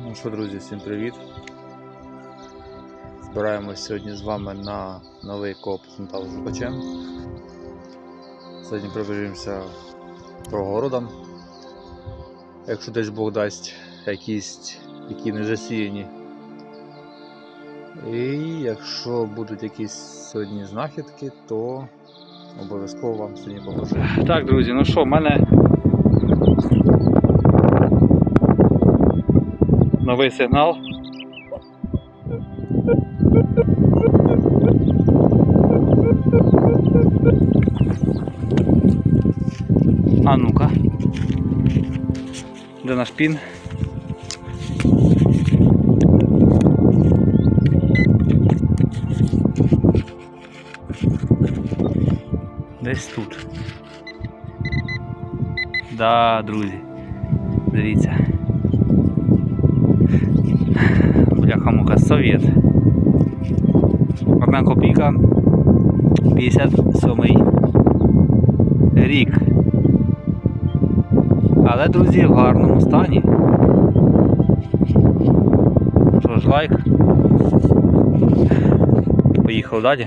Ну що, друзі, всім привіт! Збираємось сьогодні з вами на новий коп з металошукачем. Сьогодні пробіжимося по городам. Якщо десь Бог дасть якісь, які не засіяні. І якщо будуть якісь сьогодні знахідки, то обов'язково вам сьогодні покажу. Так, друзі, ну що, в мене новий сигнал. А ну-ка. Де наш пін? Десь тут. Да, друзі. Дивіться. Бляха-муха, совєт. Одна копійка 57 рік. Але, друзі, в гарному стані. Що ж, лайк. Поїхав далі.